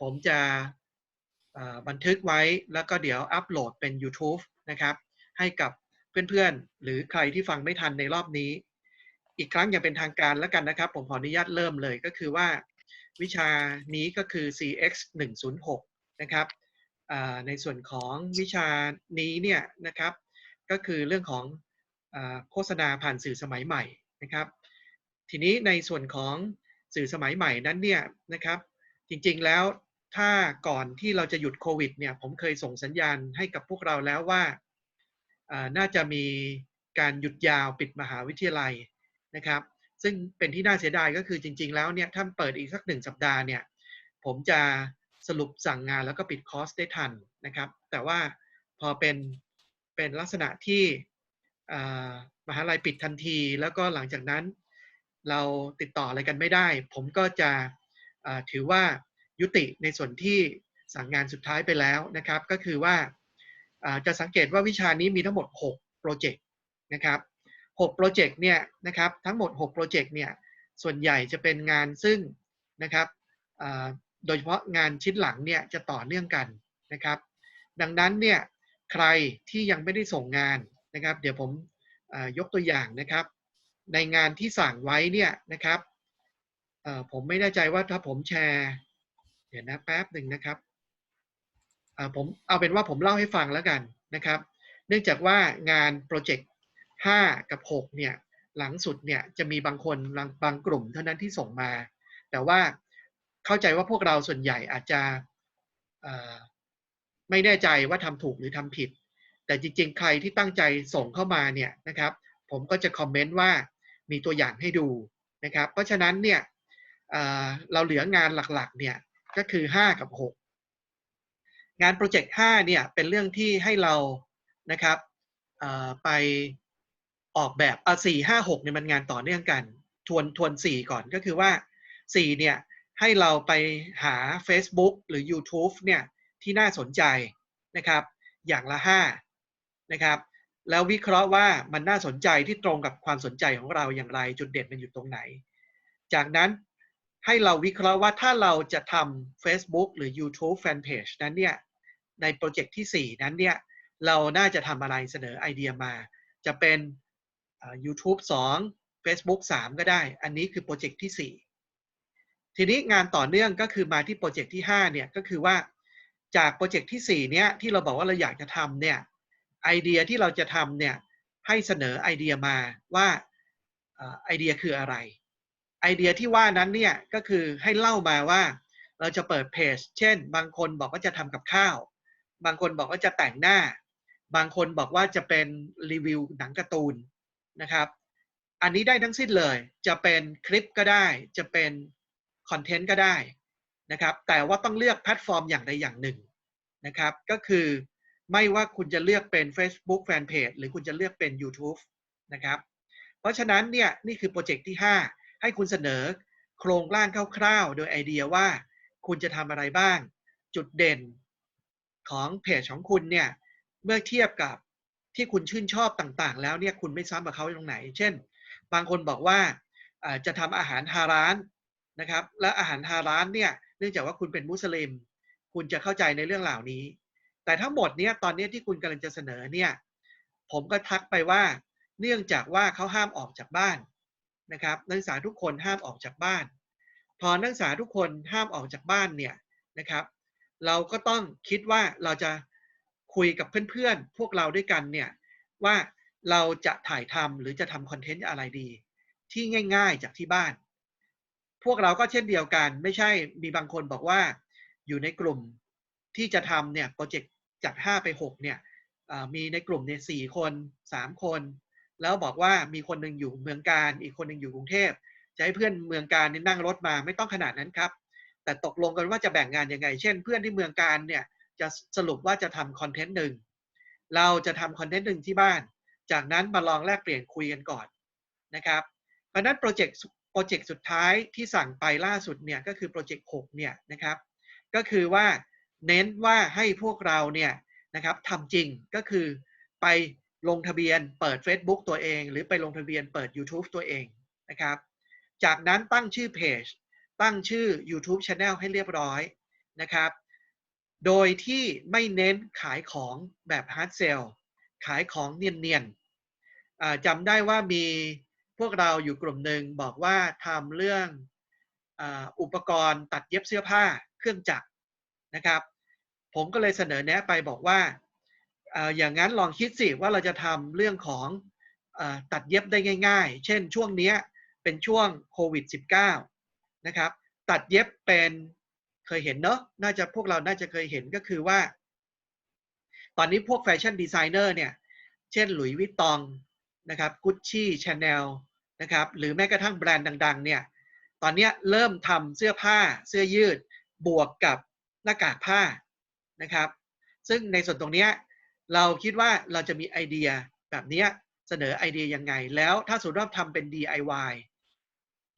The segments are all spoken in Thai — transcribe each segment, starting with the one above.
ผมจะบันทึกไว้แล้วก็เดี๋ยวอัปโหลดเป็น YouTube นะครับ ให้กับเพื่อนๆ หรือใครที่ฟังไม่ทันในรอบนี้ อีกครั้งอย่างเป็นทางการแล้วกันนะครับ ผมขออนุญาตเริ่มเลยก็คือว่า วิชานี้ก็คือ CX 106นะครับในส่วนของวิชานี้เนี่ยนะครับ ก็คือเรื่องของอโฆษณาผ่านสื่อสมัยใหม่นะครับ ทีนี้ในส่วนของสื่อสมัยใหม่นั้นเนี่ยนะครับ จริงๆแล้ว ถ้าก่อนที่เราจะหยุดโควิดเนี่ยผมเคยส่งสัญญาณให้กับพวกเราแล้วว่าน่าจะมีการหยุดยาวปิดมหาวิทยาลัยนะครับ ซึ่งเป็นที่น่าเสียดายก็คือจริง ๆ แล้วเนี่ยถ้าเปิดอีกสักหนึ่งสัปดาห์เนี่ยผมจะสรุปสั่งงานแล้วก็ปิดคอร์สได้ทันนะครับ แต่ว่าพอเป็นเป็นลักษณะที่มหาลัยปิดทันที แล้วก็หลังจากนั้น เราติดต่ออะไรกันไม่ได้ ผมก็จะถือว่า ยุติในส่วนที่สั่งงานสุดท้ายไปแล้วนะครับ ก็คือว่าจะสังเกตว่าวิชานี้มีทั้งหมด 6 โปรเจกต์นะครับ6โปรเจกต์เนี่ยนะครับทั้งหมด 6 โปรเจกต์เนี่ยส่วนใหญ่จะเป็นงานซึ่งนะครับโดยเฉพาะงานชิ้นหลังเนี่ยจะต่อเนื่องกันนะครับ ดังนั้นเนี่ยใครที่ยังไม่ได้ส่งงานนะครับ เดี๋ยวผมยกตัวอย่างนะครับ ในงานที่สั่งไว้เนี่ยนะครับผมไม่แน่ใจว่าถ้าผมแชร์ เดี๋ยวนะแป๊บหนึ่งนะครับผมเอาเป็นว่าผมเล่าให้ฟังแล้วกันนะครับ เนื่องจากว่างานโปรเจกต์5กับ6เนี่ยหลังสุดเนี่ยจะมีบางคนบางกลุ่มเท่านั้นที่ส่งมา แต่ว่าเข้าใจว่าพวกเราส่วนใหญ่อาจจะไม่แน่ใจว่าทำถูกหรือทำผิด แต่จริงๆ ใครที่ตั้งใจส่งเข้ามาเนี่ยนะครับ ผมก็จะคอมเมนต์ว่ามีตัวอย่างให้ดูนะครับ เพราะฉะนั้นเนี่ยเราเหลืองานหลักๆเนี่ย ก็คือ5กับ6งานโปรเจกต์5เนี่ยเป็นเรื่องที่ให้เรานะครับไปออกแบบอะสี่ห้าหกเนี่ยมันงานต่อเนื่องกัน ทวนทวนสี่ก่อนก็คือว่าสี่เนี่ยให้เราไปหา Facebook หรือ YouTube เนี่ยที่น่าสนใจนะครับ อย่างละห้านะครับ แล้ววิเคราะห์ว่ามันน่าสนใจที่ตรงกับความสนใจของเราอย่างไรจุดเด่นมันอยู่ตรงไหน จากนั้น ให้เราวิเคราะห์ว่าถ้าเราจะทำ Facebook หรือ YouTube Fanpage นั้นเนี่ย ในโปรเจกต์ที่ 4 นั้นเนี่ย เราน่าจะทำอะไรเสนอไอเดียมา จะเป็น YouTube 2 Facebook 3 ก็ได้ อันนี้คือโปรเจกต์ที่ 4 ทีนี้งานต่อเนื่องก็คือมาที่โปรเจกต์ที่ 5 เนี่ย ก็คือว่าจากโปรเจกต์ที่ 4 เนี่ย ที่เราบอกว่าเราอยากจะทำเนี่ย ไอเดียที่เราจะทำเนี่ย ให้เสนอไอเดียมาว่าไอเดียคืออะไร ไอเดียที่ว่านั้นเนี่ยก็คือให้เล่ามาว่า เราจะเปิดเพจ เช่น บางคนบอกว่าจะทำกับข้าว บางคนบอกว่าจะแต่งหน้า บางคนบอกว่าจะเป็นรีวิวหนังการ์ตูนนะครับ อันนี้ได้ทั้งสิ้นเลย จะเป็นคลิปก็ได้ จะเป็นคอนเทนต์ก็ได้นะครับ แต่ว่าต้องเลือกแพลตฟอร์มอย่างใดอย่างหนึ่งนะครับ ก็คือไม่ว่าคุณจะเลือกเป็น Facebook Fanpage หรือคุณจะเลือกเป็น YouTube นะครับ เพราะฉะนั้นเนี่ยนี่คือโปรเจกต์ที่ 5 ให้คุณเสนอโครงร่างคร่าวๆ โดยไอเดียว่าคุณจะทำอะไรบ้าง จุดเด่นของเพจของคุณเนี่ย เมื่อเทียบกับที่คุณชื่นชอบต่างๆ แล้วเนี่ยคุณไม่ซ้ำกับเขาตรงไหน เช่น บางคนบอกว่าจะทำอาหารฮารานนะครับ และอาหารฮารานเนี่ย เนื่องจากว่าคุณเป็นมุสลิม คุณจะเข้าใจในเรื่องเหล่านี้ แต่ทั้งหมดเนี่ยตอนนี้ที่คุณกำลังจะเสนอเนี่ย ผมก็ทักไปว่า เนื่องจากว่าเขาห้ามออกจากบ้าน นะครับนักศึกษาทุกคนห้ามออกจากบ้าน พอนักศึกษาทุกคนห้ามออกจากบ้านเนี่ยนะครับ เราก็ต้องคิดว่าเราจะคุยกับเพื่อนๆ พวกเราด้วยกันเนี่ยว่าเราจะถ่ายทำหรือจะทำคอนเทนต์อะไรดี ที่ง่าย ๆจากที่บ้าน พวกเราก็เช่นเดียวกัน ไม่ใช่มีบางคนบอกว่า อยู่ในกลุ่มที่จะทำเนี่ยโปรเจกต์จาก 5 ไป 6 เนี่ยมีในกลุ่มเนี่ยสคน 3 คน แล้วบอกว่ามีคนหนึ่งอยู่เมืองการอีกคนหนึ่งอยู่กรุงเทพจะให้เพื่อนเมืองการนี่นั่งรถมาไม่ต้องขนาดนั้นครับ แต่ตกลงกันว่าจะแบ่งงานยังไง เช่น เพื่อนที่เมืองการเนี่ยจะสรุปว่าจะทำคอนเทนต์หนึ่งเราจะทำคอนเทนต์หนึ่งที่บ้าน จากนั้นมาลองแลกเปลี่ยนคุยกันก่อนนะครับ เพราะนั้นโปรเจกต์โปรเจกต์สุดท้ายที่สั่งไปล่าสุดเนี่ยก็คือโปรเจกต์6เนี่ยนะครับก็คือว่าเน้นว่าให้พวกเราเนี่ยนะครับทำจริงก็คือไป ลงทะเบียนเปิด Facebook ตัวเอง หรือไปลงทะเบียนเปิด YouTube ตัวเองนะครับ จากนั้นตั้งชื่อเพจตั้งชื่อ YouTube Channel ให้เรียบร้อยนะครับ โดยที่ไม่เน้นขายของแบบฮาร์ดเซลขายของเนียนๆจำได้ว่ามีพวกเราอยู่กลุ่มหนึ่งบอกว่าทำเรื่องอุปกรณ์ตัดเย็บเสื้อผ้าเครื่องจักรนะครับ ผมก็เลยเสนอแนะไปบอกว่า อย่างนั้นลองคิดสิว่าเราจะทำเรื่องของอตัดเย็บได้ง่าย ๆ เช่นช่วงนี้เป็นช่วงโควิด -19 นะครับ ตัดเย็บเป็นเคยเห็นเนอะน่าจะพวกเราน่าจะเคยเห็นก็คือว่า ตอนนี้พวกแฟชั่นดีไซเนอร์เนี่ย เช่นหลุยส์วิตตองนะครับกุชชี่ชาแนลนะครับหรือแม้กระทั่งแบรนด์ดัง ๆ เนี่ย ตอนนี้เริ่มทำเสื้อผ้าเสื้อยืดบวกกับหน้ากากผ้านะครับ ซึ่งในส่วนตรงนี้ เราคิดว่าเราจะมีไอเดียแบบนี้เสนอไอเดียยังไง แล้วถ้าสมมติว่าทำเป็น DIY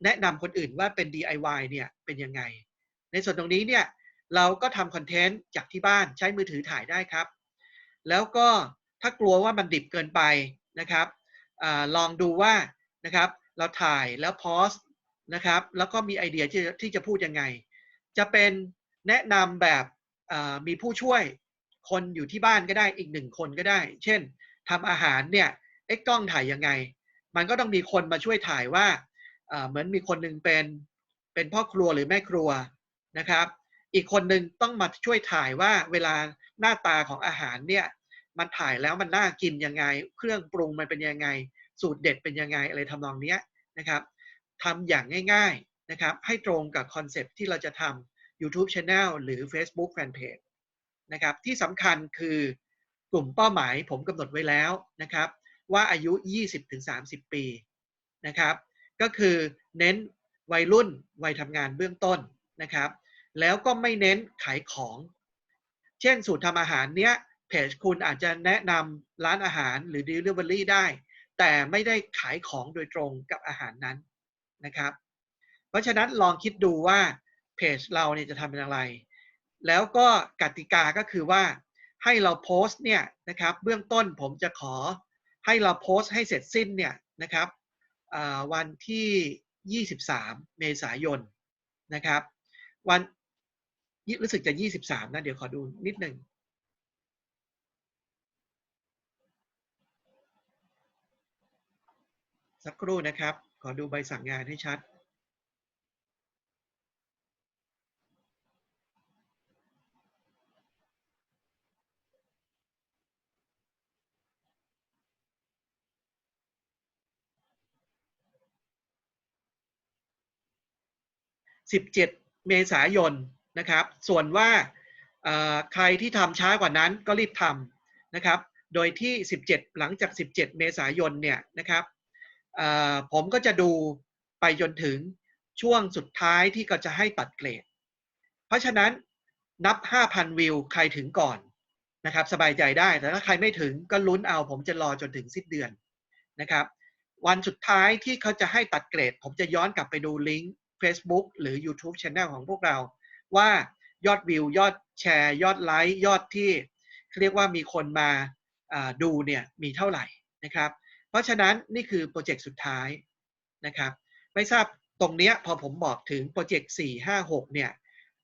แนะนำคนอื่นว่าเป็น DIY เนี่ยเป็นยังไง ในส่วนตรงนี้เนี่ยเราก็ทำคอนเทนต์จากที่บ้านใช้มือถือถ่ายได้ครับ แล้วก็ถ้ากลัวว่ามันดิบเกินไปนะครับอลองดูว่านะครับเราถ่ายแล้วโพสนะครับ แล้วก็มีไอเดียที่จะที่จะพูดยังไง จะเป็นแนะนำแบบมีผู้ช่วย คนอยู่ที่บ้านก็ได้อีกหนึ่งคนก็ได้ เช่นทำอาหารเนี่ยเอ๊ะกล้องถ่ายยังไง มันก็ต้องมีคนมาช่วยถ่ายว่าเหมือนมีคนหนึ่งเป็นเป็นพ่อครัวหรือแม่ครัวนะครับ อีกคนหนึ่งต้องมาช่วยถ่ายว่าเวลาหน้าตาของอาหารเนี่ยมันถ่ายแล้วมันน่ากินยังไง เครื่องปรุงมันเป็นยังไง สูตรเด็ดเป็นยังไงอะไรทำนองเนี้ยนะครับทำอย่างง่าย ๆนะครับ ให้ตรงกับคอนเซปที่เราจะทำ YouTube Channel หรือ Facebook Fanpage นะครับที่สำคัญคือกลุ่มเป้าหมายผมกำหนดไว้แล้วนะครับว่าอายุ 20-30 ปีนะครับก็คือเน้นวัยรุ่นวัยทำงานเบื้องต้นนะครับ แล้วก็ไม่เน้นขายของ เช่นสูตรทำอาหารเนี้ยเพจคุณอาจจะแนะนำร้านอาหารหรือ Delivery ได้ แต่ไม่ได้ขายของโดยตรงกับอาหารนั้นนะครับ เพราะฉะนั้นลองคิดดูว่าเพจเราเนี่ยจะทำเป็นอะไร แล้วก็กติกาก็คือว่าให้เราโพสต์เนี่ยนะครับเบื้องต้นผมจะขอให้เราโพสต์ให้เสร็จสิ้นเนี่ยนะครับวันที่ 23 เมษายนนะครับ วันรู้สึกจะ 23 นะ เดี๋ยวขอดูนิดหนึ่งสักครู่นะครับ ขอดูใบสั่งงานให้ชัด 17 เมษายนนะครับ ส่วนว่าใครที่ทำช้ากว่านั้นก็รีบทำนะครับ โดยที่ 17 หลังจาก 17 เมษายนเนี่ยนะครับผมก็จะดูไปจนถึงช่วงสุดท้ายที่ก็จะให้ตัดเกรด เพราะฉะนั้นนับ 5,000 วิวใครถึงก่อนนะครับ สบายใจได้แต่ถ้าใครไม่ถึงก็ลุ้นเอา ผมจะรอจนถึงสิ้นเดือนนะครับ วันสุดท้ายที่เขาจะให้ตัดเกรด ผมจะย้อนกลับไปดูลิงก์ Facebook หรือ YouTube Channel ของพวกเรา ว่ายอดวิวยอดแชร์ ยอดไลค์ยอดที่เรียกว่ามีคนมาดูเนี่ยมีเท่าไหร่นะครับ เพราะฉะนั้นนี่คือโปรเจกต์สุดท้ายนะครับ ไม่ทราบตรงเนี้ยพอผมบอกถึงโปรเจกต์4 5 6 เนี่ย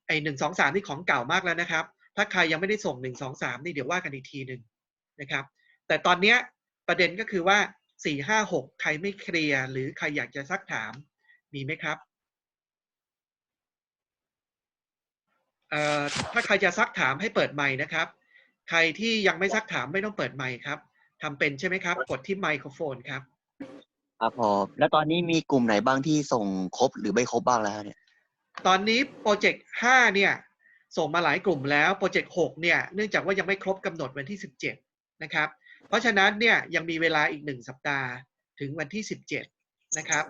ไอหนึ่งสองสามนี่ของเก่ามากแล้วนะครับ ถ้าใครยังไม่ได้ส่ง1 2 3นี่เดี๋ยวว่ากันอีกทีหนึ่งนะครับ แต่ตอนเนี้ยประเด็นก็คือว่า4 5 6ใครไม่เคลียร์หรือใครอยากจะซักถามมีไหมครับ เอ่อ ถ้าใครจะซักถามให้เปิดไมค์นะครับ ใครที่ยังไม่ซักถามไม่ต้องเปิดไมค์ครับทำเป็นใช่ไหมครับ กดที่ไมโครโฟนครับ ครับผมแล้วตอนนี้มีกลุ่มไหนบ้างที่ส่งครบหรือไม่ครบบ้างแล้วเนี่ย ตอนนี้โปรเจกต์5เนี่ยส่งมาหลายกลุ่มแล้วโปรเจกต์6เนี่ยเนื่องจากว่ายังไม่ครบกำหนดวันที่17นะครับ เพราะฉะนั้นเนี่ยยังมีเวลาอีก1สัปดาห์ถึงวันที่17นะครับ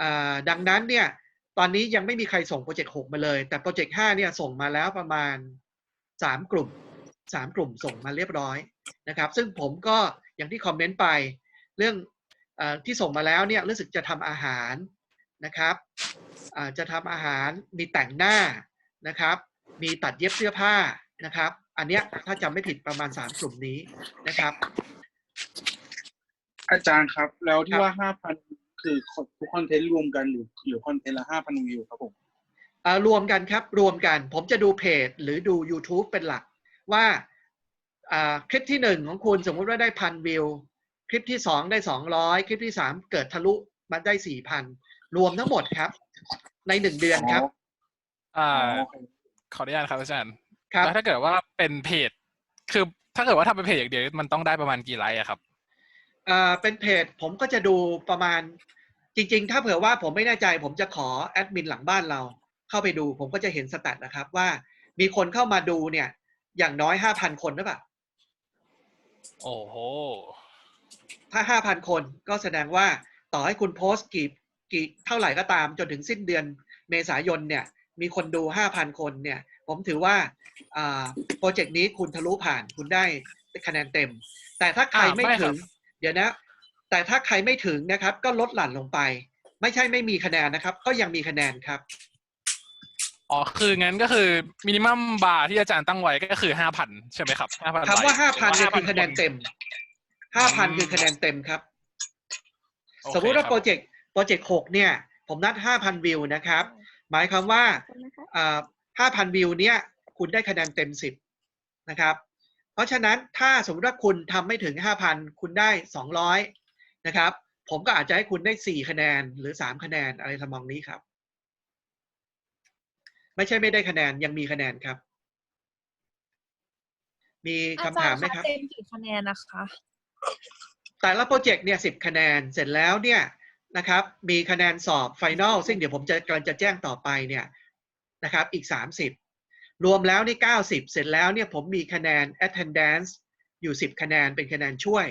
อ่าดังนั้นเนี่ย ตอนนี้ยังไม่มีใครส่งโปรเจกต์6มาเลย แต่โปรเจกต์5เนี่ยส่งมาแล้วประมาณ3กลุ่ม3กลุ่มส่งมาเรียบร้อยนะครับ ซึ่งผมก็อย่างที่คอมเมนต์ไป เรื่องเออที่ส่งมาแล้วเนี่ยรู้สึกจะทำอาหารนะครับอ่าจะทำอาหารมีแต่งหน้านะครับ มีตัดเย็บเสื้อผ้านะครับ อันเนี้ยถ้าจำไม่ผิดประมาณ3กลุ่มนี้นะครับ อาจารย์ครับ แล้วที่ครับว่าห้าพัน คือทุกคอนเทนต์รวมกันหรือหรือคอนเทนต์ละห้าพันวิวครับผมอ่ารวมกันครับรวมกันผมจะดูเพจหรือดู YouTube เป็นหลัก ว่าอ่าคลิปที่หนึ่งของคุณสมมุติว่าได้พันวิว คลิปที่สองได้สองร้อยคลิปที่สามเกิดทะลุมาได้สี่พันรวมทั้งหมดครับ ในหนึ่งเดือนครับอ่าขออนุญาตครับอาจารย์ครับแล้วถ้าเกิดว่าเป็นเพจ คือถ้าเกิดว่าทำเป็นเพจอย่างเดียวมันต้องได้ประมาณกี่ไลค์อะครับอ่าเป็นเพจผมก็จะดูประมาณ จริงๆ ถ้าเผื่อว่าผมไม่แน่ใจผมจะขอแอดมินหลังบ้านเรา เข้าไปดูผมก็จะเห็นสแตทนะครับว่ามีคนเข้ามาดูเนี่ย อย่างน้อยห้าพันคนหรือเปล่าโอ้โหถ้าห้าพันคนก็แสดงว่าต่อให้คุณโพสต์กี่กี่เท่าไหร่ก็ตามจนถึงสิ้นเดือนเมษายนเนี่ย มีคนดูห้าพันคนเนี่ย ผมถือว่าอ่าโปรเจกต์นี้คุณทะลุผ่านคุณได้คะแนนเต็ม แต่ถ้าใครอ่าไม่ไม่ครัถึบงเดี๋ยวนะ แต่ถ้าใครไม่ถึงนะครับ ก็ลดหลั่นลงไป ไม่ใช่ไม่มีคะแนนนะครับ ก็ยังมีคะแนนครับอ๋อคืองั้นก็คือมินิมัมบาร์ที่อาจารย์ตั้งไว้ก็คือห้าพันใช่ไหมครับห้าพันคำว่าห้าพันเนี่ยคือคะแนนเต็มห้าพันคือคะแนนเต็มครับ สมมุติว่าโปรเจกต์โปรเจกต์หกเนี่ย ผมนัดห้าพันวิวนะครับ หมายความว่าห้าพันวิวเนี่ย คุณได้คะแนนเต็มสิบนะครับ เพราะฉะนั้นถ้าสมมติว่าคุณทำไม่ถึงห้าพันคุณได้สองร้อย นะครับ ผมก็อาจจะให้คุณได้สี่คะแนนหรือสามคะแนนอะไรทำนองนี้ครับ ไม่ใช่ไม่ได้คะแนนยังมีคะแนนครับ มีคำถามไหมครับอาจารย์คะเต็มกี่คะแนนนะคะ แต่ละโปรเจกต์เนี่ยสิบคะแนนเสร็จแล้วเนี่ยนะครับ มีคะแนนสอบไฟนอลซึ่งเดี๋ยวผมจะกำลังจะแจ้งต่อไปเนี่ยนะครับอีก 30 รวมแล้วนี่90 เสร็จแล้วเนี่ยผมมีคะแนน attendance อยู่ 10 คะแนนเป็นคะแนนช่วย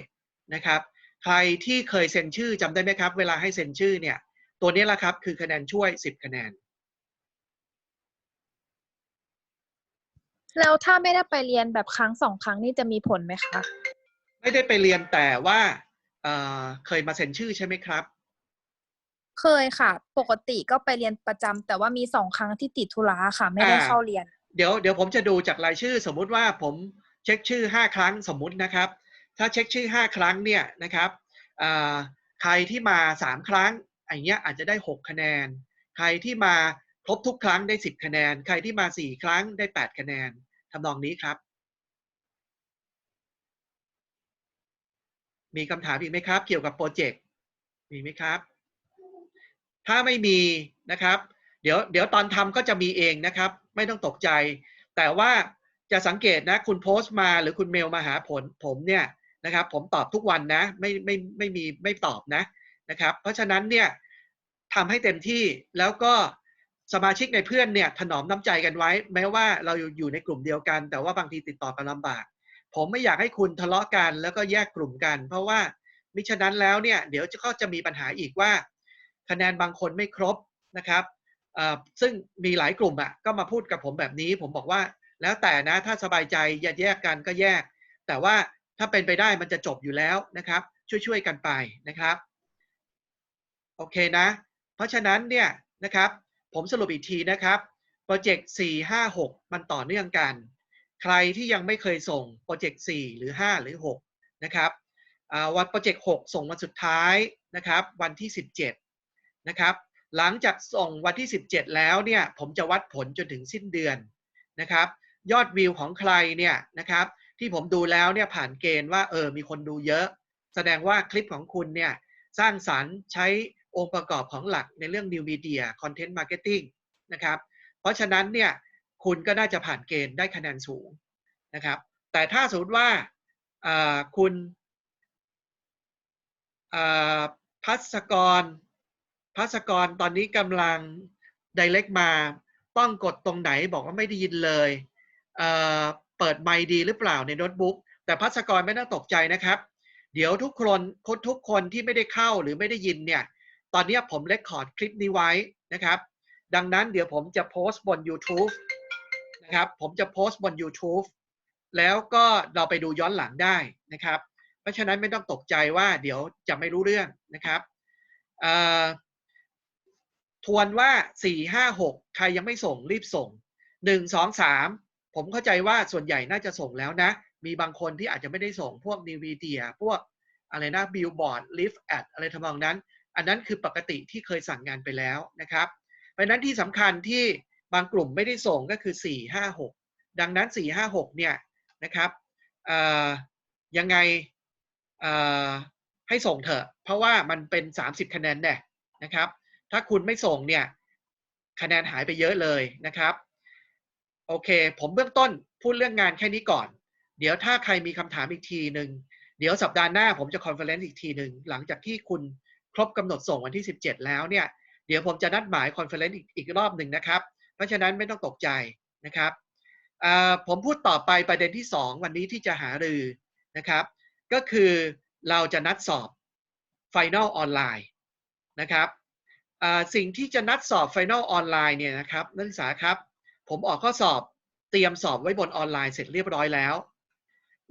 นะครับ ใครที่เคยเซ็นชื่อจำได้ไหมครับ เวลาให้เซ็นชื่อเนี่ย ตัวนี้แหละครับคือคะแนนช่วย 10 คะแนน แล้วถ้าไม่ได้ไปเรียนแบบครั้งสองครั้งนี่จะมีผลไหมคะ ไม่ได้ไปเรียนแต่ว่าเอ่อเคยมาเซ็นชื่อใช่ไหมครับ เคยค่ะ ปกติก็ไปเรียนประจำแต่ว่ามีสองครั้งที่ติดธุระค่ะ ไม่ได้อ่าเข้าเรียน เดี๋ยวเดี๋ยวผมจะดูจากรายชื่อ สมมุติว่าผมเช็คชื่อ5ครั้งสมมุตินะครับ ถ้าเช็คชื่อ 5 ครั้งเนี่ยนะครับใครที่มา 3 ครั้งอย่างเงี้ยอาจจะได้ 6 คะแนน ใครที่มาครบทุกครั้งได้ 10 คะแนน ใครที่มา 4 ครั้งได้ 8 คะแนนทำนองนี้ครับ มีคำถามอีกไหมครับ เกี่ยวกับโปรเจกต์มีไหมครับ ถ้าไม่มีนะครับ เดี๋ยวเดี๋ยวตอนทำก็จะมีเองนะครับ ไม่ต้องตกใจ แต่ว่าจะสังเกตนะคุณโพสต์มาหรือคุณเมลมาหาผลผมเนี่ย นะครับ ผมตอบทุกวันนะ ไม่ไม่ไม่มีไม่ตอบนะนะครับ เพราะฉะนั้นเนี่ยทำให้เต็มที่แล้วก็สมาชิกในเพื่อนเนี่ยถนอมน้ำใจกันไว้ แม้ว่าเราอยู่ในกลุ่มเดียวกัน แต่ว่าบางทีติดต่อกันลำบาก ผมไม่อยากให้คุณทะเลาะกันแล้วก็แยกกลุ่มกัน เพราะว่ามิฉะนั้นแล้วเนี่ยเดี๋ยวจะก็จะมีปัญหาอีกว่า คะแนนบางคนไม่ครบนะครับอ่อซึ่งมีหลายกลุ่มอะก็มาพูดกับผมแบบนี้ ผมบอกว่า แล้วแต่นะถ้าสบายใจอย่าแยกกันก็แยก แต่ว่า ถ้าเป็นไปได้มันจะจบอยู่แล้วนะครับ ช่วยๆกันไปนะครับโอเคนะ เพราะฉะนั้นเนี่ยนะครับ ผมสรุปอีกทีนะครับโปรเจกต์4 5 6 มันต่อเนื่องกัน ใครที่ยังไม่เคยส่งโปรเจกต์4หรือ 5 หรือ 6 นะครับวันโปรเจกต์6ส่งวันสุดท้ายนะครับ วันที่ 17 นะครับ หลังจากส่งวันที่ 17 แล้วเนี่ยผมจะวัดผลจนถึงสิ้นเดือนนะครับ ยอดวิวของใครเนี่ยนะครับ ที่ผมดูแล้วเนี่ยผ่านเกณฑ์ว่าเออมีคนดูเยอะ แสดงว่าคลิปของคุณเนี่ยสร้างสารรค์ใช้องค์ประกอบของหลักในเรื่อง New Media Content Marketing นะครับเพราะฉะนั้นเนี่ยคุณก็น่าจะผ่านเกณฑ์ได้คะแนนสูงนะครับแต่ถ้าสมมติว่าคุณพัสกรพัสกรตอนนี้กำลัง direct มา ต้องกดตรงไหนบอกว่าไม่ได้ยินเลย เปิดไมค์ดีหรือเปล่าในโน้ตบุ๊กแต่พัสกรไม่ต้องตกใจนะครับ เดี๋ยวทุกคนทุกคนที่ไม่ได้เข้าหรือไม่ได้ยินเนี่ย ตอนนี้ผมเลคคอร์ดคลิปนี้ไว้นะครับ ดังนั้นเดี๋ยวผมจะโพสต์บน YouTube นะครับ ผมจะโพสต์บน YouTube แล้วก็เราไปดูย้อนหลังได้นะครับ เพราะฉะนั้นไม่ต้องตกใจว่าเดี๋ยวจะไม่รู้เรื่องนะครับอ่อทวนว่า 4 5 6 ใครยังไม่ส่งรีบส่ง 1 2 3 ผมเข้าใจว่าส่วนใหญ่น่าจะส่งแล้วนะ มีบางคนที่อาจจะไม่ได้ส่งพวก New Media พวกอะไรนะ Billboard Live Ad อะไรทำนองนั้น อันนั้นคือปกติที่เคยสั่งงานไปแล้วนะครับ เพราะนั้นที่สำคัญที่บางกลุ่มไม่ได้ส่งก็คือสี่ห้าหกดังนั้นสี่ห้าหกเนี่ยนะครับยังไงให้ส่งเถอะ เพราะว่ามันเป็น 30 คะแนนแน่นะครับ ถ้าคุณไม่ส่งเนี่ยคะแนนหายไปเยอะเลยนะครับ โอเค ผมเบื้องต้นพูดเรื่องงานแค่นี้ก่อน เดี๋ยวถ้าใครมีคำถามอีกทีหนึ่งเดี๋ยวสัปดาห์หน้าผมจะคอนเฟอเรนซ์อีกทีหนึ่งหลังจากที่คุณครบกำหนดส่งวันที่ 17 แล้วเนี่ย เดี๋ยวผมจะนัดหมายคอนเฟอเรนซ์อีกรอบหนึ่งนะครับ เพราะฉะนั้นไม่ต้องตกใจนะครับผมพูดต่อไปประเด็นที่ 2 วันนี้ที่จะหารือนะครับ ก็คือเราจะนัดสอบ Final ออนไลน์นะครับสิ่งที่จะนัดสอบ Final ออนไลน์เนี่ยนะครับนักศึกษาครับ ผมออกข้อสอบเตรียมสอบไว้บนออนไลน์เสร็จเรียบร้อยแล้ว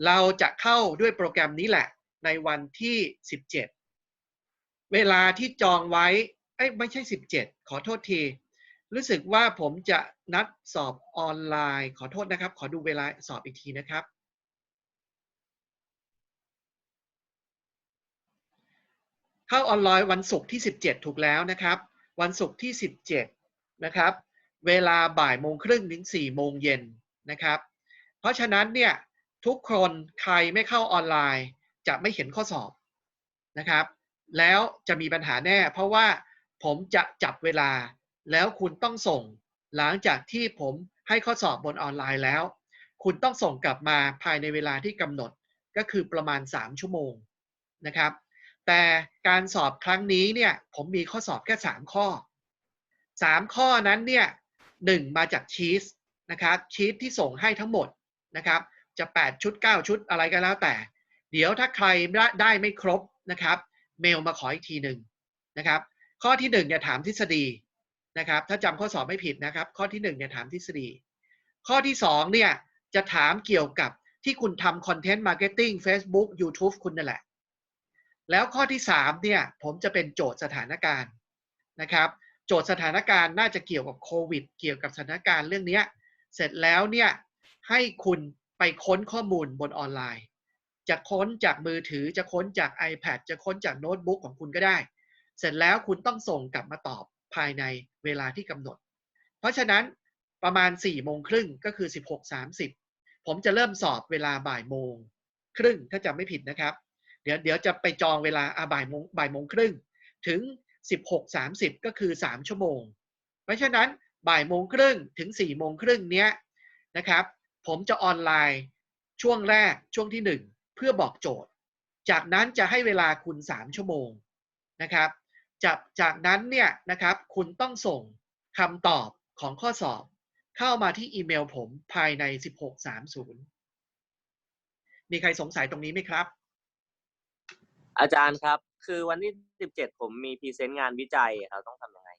เราจะเข้าด้วยโปรแกรมนี้แหละ ในวันที่ 17 เวลาที่จองไว้เอ้ไม่ใช่ 17 ขอโทษที รู้สึกว่าผมจะนัดสอบออนไลน์ ขอโทษนะครับ ขอดูเวลาสอบอีกทีนะครับเข้าออนไลน์วันศุกร์ที่ 17 ถูกแล้วนะครับ วันศุกร์ที่ 17 นะครับ เวลาบ่ายโมงครึ่งถึง4โมงเย็นนะครับ เพราะฉะนั้นเนี่ยทุกคนใครไม่เข้าออนไลน์ จะไม่เห็นข้อสอบนะครับ แล้วจะมีปัญหาแน่ เพราะว่าผมจะจับเวลาแล้วคุณต้องส่ง หลังจากที่ผมให้ข้อสอบบนออนไลน์แล้ว คุณต้องส่งกลับมาภายในเวลาที่กำหนดก็คือประมาณ 3 ชั่วโมงนะครับ แต่การสอบครั้งนี้เนี่ยผมมีข้อสอบแค่ 3 ข้อ 3 ข้อนั้นเนี่ย หนึ่งมาจากชีสนะครับชีสที่ส่งให้ทั้งหมดนะครับจะ 8 ชุด 9 ชุดอะไรก็แล้วแต่ เดี๋ยวถ้าใครได้ไม่ครบนะครับ เมลมาขออีกทีหนึ่งนะครับ ข้อที่1เนี่ยถามทฤษฎีนะครับ ถ้าจำข้อสอบไม่ผิดนะครับ ข้อที่1เนี่ยถามทฤษฎี ข้อที่2เนี่ยจะถามเกี่ยวกับที่คุณทำคอนเทนต์มาร์เก็ตติ้ง Facebook YouTube คุณนั่นแหละ แล้วข้อที่3เนี่ยผมจะเป็นโจทย์สถานการณ์นะครับ โจทย์สถานการณ์น่าจะเกี่ยวกับโควิด เกี่ยวกับสถานการณ์เรื่องนี้เสร็จแล้วเนี่ยให้คุณไปค้นข้อมูลบนออนไลน์ จะค้นจากมือถือจะค้นจาก iPad จะค้นจากโน้ตบุ๊กของคุณก็ได้ เสร็จแล้วคุณต้องส่งกลับมาตอบภายในเวลาที่กำหนด เพราะฉะนั้นประมาณ4โมงครึ่งก็คือ 16.30 ผมจะเริ่มสอบเวลาบ่ายโมงครึ่งถ้าจำไม่ผิดนะครับ เดี๋ยวเดี๋ยวจะไปจองเวลาอ่าบ่ายโมงบ่ายโมงครึ่งถึง 16.30 ก็คือ 3 ชั่วโมง เพราะฉะนั้นบ่ายโมงครึ่งถึง4โมงครึ่งเนี้ยนะครับผมจะออนไลน์ช่วงแรกช่วงที่ 1 เพื่อบอกโจทย์ จากนั้นจะให้เวลาคุณ 3 ชั่วโมงนะครับจากจากนั้นเนี่ยนะครับคุณต้องส่งคำตอบของข้อสอบ เข้ามาที่อีเมลผมภายใน 1630 มีใครสงสัยตรงนี้ไหมครับ อาจารย์ครับ คือวันที่สิบเจ็ดผมมีพรีเซนต์งานวิจัยครับต้องทำยังไง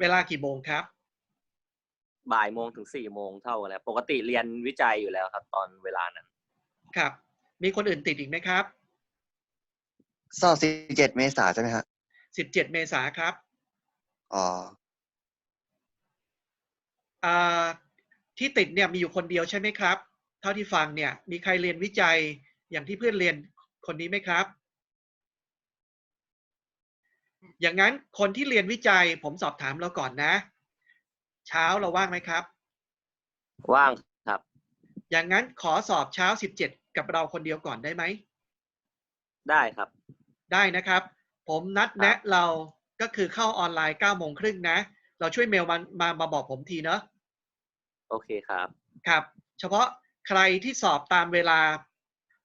เวลากี่โมงครับ บ่ายโมงถึงสี่โมงเท่ากันแล้วปกติเรียนวิจัยอยู่แล้วครับ ตอนเวลานั้น ครับ มีคนอื่นติดอีกไหมครับ สอบ17เมษาใช่ไหมฮะ17เมษาครับอ๋ออ่าที่ติดเนี่ยมีอยู่คนเดียวใช่ไหมครับ เท่าที่ฟังเนี่ย มีใครเรียนวิจัยอย่างที่เพื่อนเรียนคนนี้ไหมครับ อย่างนั้นคนที่เรียนวิจัยผมสอบถามเราก่อนนะ เช้าเราว่างไหมครับ ว่างครับ อย่างนั้นขอสอบเช้า17กับเราคนเดียวก่อนได้ไหม ได้ครับ ได้นะครับ ผมนัดแนะเราก็คือเข้าออนไลน์9โมงครึ่งนะ เราช่วยเมลมามามาบอกผมทีเนอะโอเคครับ ครับ เฉพาะใครที่สอบตามเวลา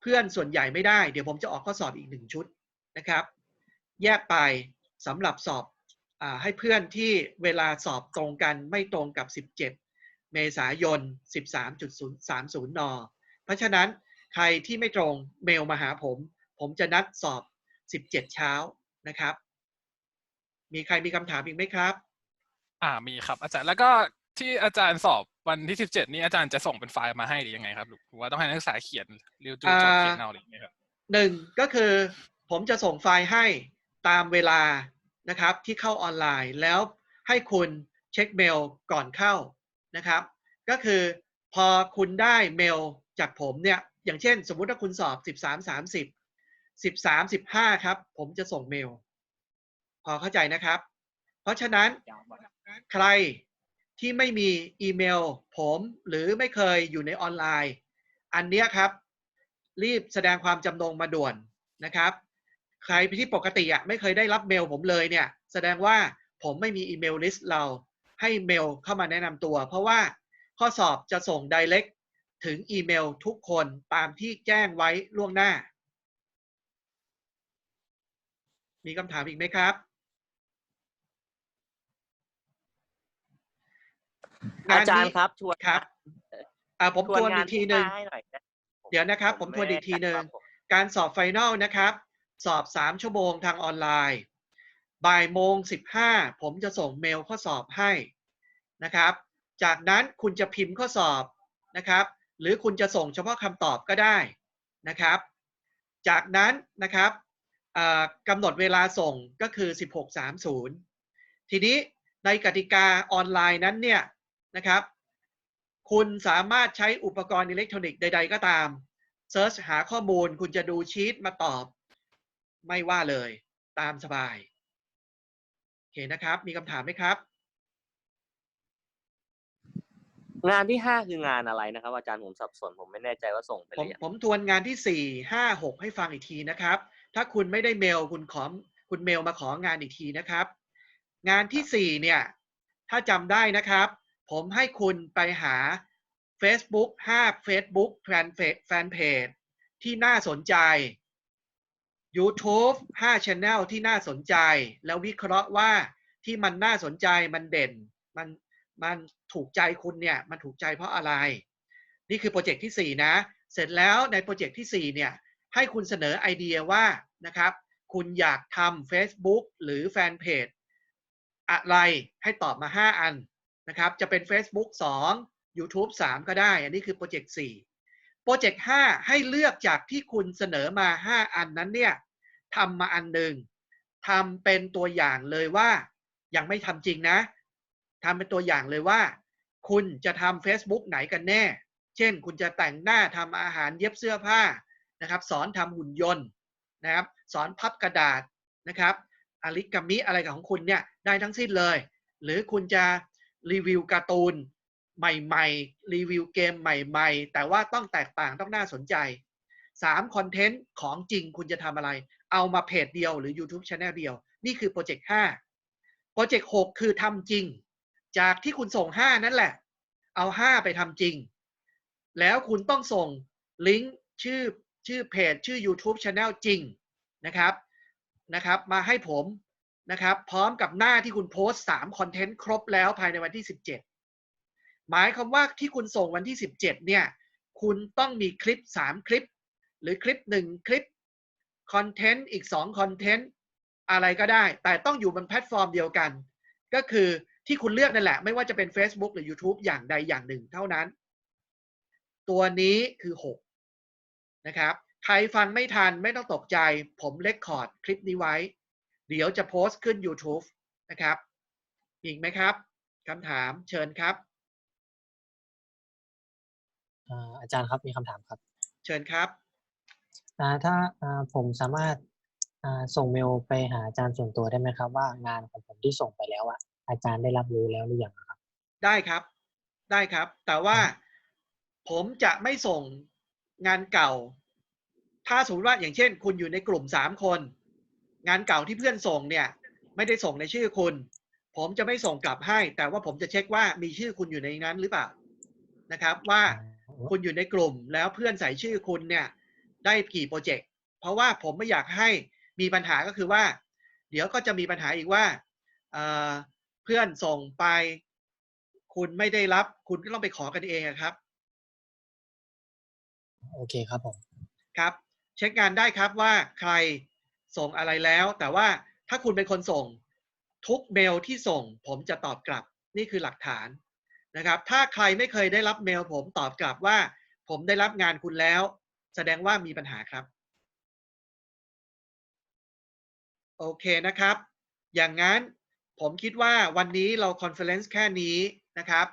เพื่อนส่วนใหญ่ไม่ได้ เดี๋ยวผมจะออกข้อสอบอีกหนึ่งชุดนะครับ แยกไป สำหรับสอบอาให้เพื่อนที่เวลาสอบตรงกันไม่ตรงกับ 17 เมษายน 13.30 น เพราะฉะนั้นใครที่ไม่ตรงเมลมาหาผม ผมจะนัดสอบ 17 เช้านะครับ มีใครมีคำถามอีกไหมครับ อ่ามีครับอาจารย์แล้วก็ที่อาจารย์สอบวันที่สิบเจ็ดนี้อาจารย์จะส่งเป็นไฟล์มาให้หรือยังไงครับหรือว่าต้องให้นักศึกษาเขียนหรือดูโจทย์เขียนเอาหรือยังไงครับหนึ่งก็คือผมจะส่งไฟล์ให้ตามเวลา นะครับที่เข้าออนไลน์แล้วให้คุณเช็คเมลก่อนเข้านะครับ ก็คือพอคุณได้เมลจากผมเนี่ยอย่างเช่น สมมุติถ้าคุณสอบ 13 30 13 15 ครับ ผมจะส่งเมล พอเข้าใจนะครับ เพราะฉะนั้นใครที่ไม่มีอีเมล ผมหรือไม่เคยอยู่ในออนไลน์ อันเนี้ยครับ รีบแสดงความจำนงมาด่วนนะครับ ใครที่ปกติอะไม่เคยได้รับเมลผมเลยเนี่ย แสดงว่าผมไม่มีอีเมลลิสต์เราให้เมลเข้ามาแนะนำตัว เพราะว่าข้อสอบจะส่ง direct ถึงอีเมลทุกคนตามที่แจ้งไว้ล่วงหน้า มีคำถามอีกไหมครับ อาจารงนย์นี้ครับทวนครับอ่าผมทวนอีกทีหนึ่งให้หน่อยนะเดี๋ยวนะครับ ผมทวนอีกทีหนึ่งการสอบไฟนอลนะครับ สอบ 3 ชั่วโมงทางออนไลน์ บ่ายโมง 15 ผมจะส่งเมลข้อสอบให้นะครับ จากนั้นคุณจะพิมพ์ข้อสอบนะครับ หรือคุณจะส่งเฉพาะคำตอบก็ได้นะครับ จากนั้นนะครับกำหนดเวลาส่งก็คือ 16.30 ทีนี้ในกติกาออนไลน์นั้นเนี่ยนะครับ คุณสามารถใช้อุปกรณ์อิเล็กทรอนิกส์ใด ๆ ก็ตามเซิร์ชหาข้อมูล คุณจะดูชีตมาตอบ ไม่ว่าเลยตามสบายโอเคนะครับ มีคำถามไหมครับ งานที่ห้าคืองานอะไรนะครับ อาจารย์ผมสับสนผมไม่แน่ใจว่าส่งไปหผมรือยังผมทวนงานที่สี่ห้าหกให้ฟังอีกทีนะครับ ถ้าคุณไม่ได้เมลคุณขอคุณเมลมาของานอีกทีนะครับ งานที่สี่เนี่ย ถ้าจำได้นะครับ ผมให้คุณไปหา Facebook 5 Facebook แฟนเพจแฟนเพจที่น่าสนใจ YouTube 5 Channel ที่น่าสนใจ แล้ววิเคราะห์ว่าที่มันน่าสนใจมันเด่น มันมันถูกใจคุณเนี่ย มันถูกใจเพราะอะไร นี่คือโปรเจกต์ที่ 4 นะ เสร็จแล้วในโปรเจกต์ที่ 4 เนี่ย ให้คุณเสนอไอเดียว่านะครับ คุณอยากทำ Facebook หรือแฟนเพจอะไรให้ตอบมา 5 อันนะครับ จะเป็น Facebook 2 YouTube 3 ก็ได้ อันนี้คือโปรเจกต์4 โปรเจกต์5ให้เลือกจากที่คุณเสนอมา5อันนั้นเนี่ยทำมาอันหนึ่งทำเป็นตัวอย่างเลยว่า ยังไม่ทำจริงนะทำเป็นตัวอย่างเลยว่า คุณจะทำ Facebook ไหนกันแน่ เช่น คุณจะแต่งหน้าทำอาหารเย็บเสื้อผ้านะครับ สอนทำหุ่นยนต์นะครับ สอนพับกระดาษนะครับอาริกามิอะไรของคุณเนี่ยได้ทั้งสิ้นเลย หรือคุณจะรีวิวการ์ตูน ใหม่ๆ รีวิวเกมใหม่ๆ แต่ว่าต้องแตกต่างต้องน่าสนใจ3คอนเทนต์ของจริงคุณจะทำอะไร เอามาเพจเดียวหรือ YouTube Channel เดียว นี่คือโปรเจกต์5โปรเจกต์6คือทำจริง จากที่คุณส่ง 5 นั่นแหละ เอา 5 ไปทำจริง แล้วคุณต้องส่งลิงก์ชื่อชื่อเพจชื่อ YouTube Channel จริงนะครับนะครับ มาให้ผมนะครับ พร้อมกับหน้าที่คุณโพสต์3คอนเทนต์ครบแล้วภายในวันที่ 17 หมายความว่าที่คุณส่งวันที่ 17 เนี่ย คุณต้องมีคลิป 3 คลิป หรือคลิป 1 คลิปคอนเทนต์อีก2คอนเทนต์อะไรก็ได้ แต่ต้องอยู่บนแพลตฟอร์มเดียวกัน ก็คือที่คุณเลือกนั่นแหละ ไม่ว่าจะเป็น Facebook หรือ YouTube อย่างใดอย่างหนึ่งเท่านั้น ตัวนี้คือ 6 นะครับ ใครฟังไม่ทันไม่ต้องตกใจ ผมเลคคอร์ดคลิปนี้ไว้ เดี๋ยวจะโพสต์ขึ้น YouTube นะครับ อีกไหมครับคำถามเชิญครับ อ่าอาจารย์ครับมีคำถามครับ เชิญครับอ่าถ้าอ่าผมสามารถอ่าส่งเมลไปหาอาจารย์ส่วนตัวได้ไหมครับ ว่างานของผมที่ส่งไปแล้วอะอาจารย์ได้รับรู้แล้วหรือยังครับ ได้ครับ ได้ครับ แต่ว่าผมจะไม่ส่งงานเก่า ถ้าสมมติว่าอย่างเช่น คุณอยู่ในกลุ่มสามคน งานเก่าที่เพื่อนส่งเนี่ย ไม่ได้ส่งในชื่อคุณ ผมจะไม่ส่งกลับให้ แต่ว่าผมจะเช็คว่ามีชื่อคุณอยู่ในนั้นหรือเปล่านะครับ ว่า คุณอยู่ในกลุ่ม แล้วเพื่อนใส่ชื่อคุณเนี่ย ได้กี่โปรเจกต์เพราะว่าผมไม่อยากให้มีปัญหาก็คือว่า เดี๋ยวก็จะมีปัญหาอีกว่าเอ่อเพื่อนส่งไป คุณไม่ได้รับ คุณก็ต้องไปขอกันเองอะครับ โอเคครับผมครับ เช็คงานได้ครับว่าใครส่งอะไรแล้ว แต่ว่าถ้าคุณเป็นคนส่ง ทุกเมลที่ส่ง ผมจะตอบกลับ นี่คือหลักฐาน นะครับ ถ้าใครไม่เคยได้รับเมลผมตอบกลับว่า ผมได้รับงานคุณแล้ว แสดงว่ามีปัญหาครับ โอเคนะครับ อย่างนั้นผมคิดว่าวันนี้เราคอนเฟอเรนซ์แค่นี้นะครับ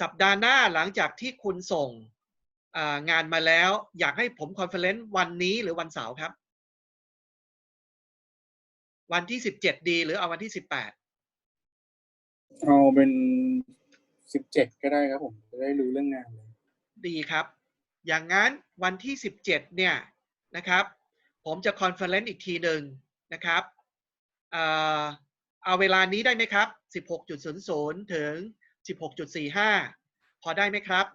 สัปดาห์หน้าหลังจากที่คุณส่งงานมาแล้ว อยากให้ผมคอนเฟอเรนซ์วันนี้หรือวันเสาร์ครับ วันที่สิบเจ็ดดีหรือเอาวันที่สิบแปดเอาเป็น สิบเจ็ดก็ได้ครับผมจะได้รู้เรื่องงานเลยดีครับ อย่างนั้นวันที่ 17 เนี่ยนะครับ ผมจะคอนเฟอเรนซ์อีกทีหนึ่งนะครับเอ่อเอาเวลานี้ได้ไหมครับ 16.00 ถึง 16.45 พอได้ไหมครับ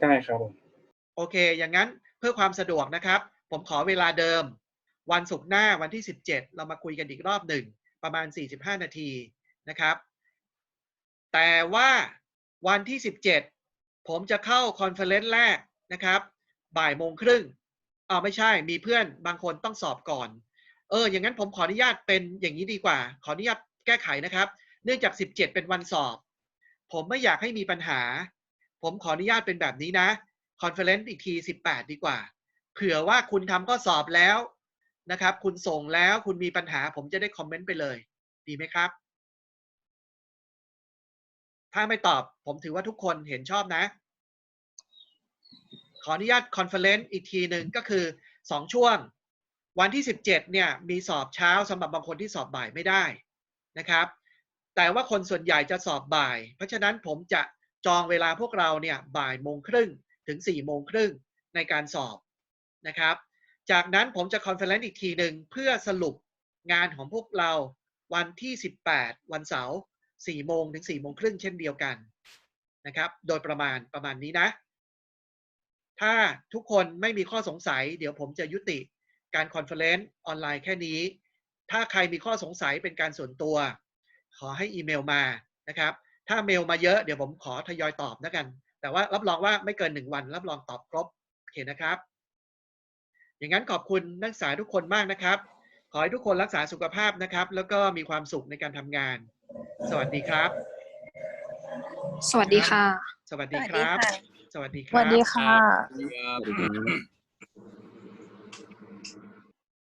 ได้ครับผมโอเค อย่างนั้นเพื่อความสะดวกนะครับ ผมขอเวลาเดิม วันศุกร์หน้าวันที่ 17 เรามาคุยกันอีกรอบหนึ่ง ประมาณ 45 นาทีนะครับ แต่ว่าวันที่ 17 ผมจะเข้าคอนเฟอเรนซ์แรกนะครับ บ่ายโมงครึ่งอ่าไม่ใช่มีเพื่อนบางคนต้องสอบก่อน เออ อย่างนั้นผมขออนุญาตเป็นอย่างนี้ดีกว่า ขออนุญาตแก้ไขนะครับ เนื่องจาก 17 เป็นวันสอบ ผมไม่อยากให้มีปัญหา ผมขออนุญาตเป็นแบบนี้นะคอนเฟอเรนซ์อีกที 18 ดีกว่า เผื่อว่าคุณทำข้อสอบแล้วนะครับ คุณส่งแล้วคุณมีปัญหา ผมจะได้คอมเมนต์ไปเลย ดีไหมครับ ถ้าไม่ตอบผมถือว่าทุกคนเห็นชอบนะ ขออนุญาตคอนเฟอเรนซ์อีกทีหนึ่งก็คือ 2 ช่วง วันที่ 17เนี่ยมีสอบเช้าสำหรับบางคนที่สอบบ่ายไม่ได้นะครับ แต่ว่าคนส่วนใหญ่จะสอบบ่าย เพราะฉะนั้นผมจะจองเวลาพวกเราเนี่ยบ่ายโมงครึ่งถึง4ี่โมงครึ่งในการสอบนะครับ จากนั้นผมจะคอนเฟอเรนซ์อีกทีหนึ่งเพื่อสรุปงานของพวกเราวันที่ 18 วันเสาร์ 4โมงถึง4โมงครึ่งเช่นเดียวกันนะครับ โดยประมาณประมาณนี้นะ ถ้าทุกคนไม่มีข้อสงสัย เดี๋ยวผมจะยุติการคอนเฟอเรนซ์ออนไลน์แค่นี้ ถ้าใครมีข้อสงสัยเป็นการส่วนตัว ขอให้อีเมลมานะครับ ถ้าเมลมาเยอะเดี๋ยวผมขอทยอยตอบแล้วกัน แต่ว่ารับรองว่าไม่เกินหนึ่งวัน รับรองตอบครบโอเคนะครับ อย่างนั้นขอบคุณนักศึกษาทุกคนมากนะครับ ขอให้ทุกคนรักษาสุขภาพนะครับ แล้วก็มีความสุขในการทำงาน สวัสดีครับ สวัสดีค่ะ สวัสดีครับ สวัสดีคสวัรัสบดีค่ะ สวัสดีครับ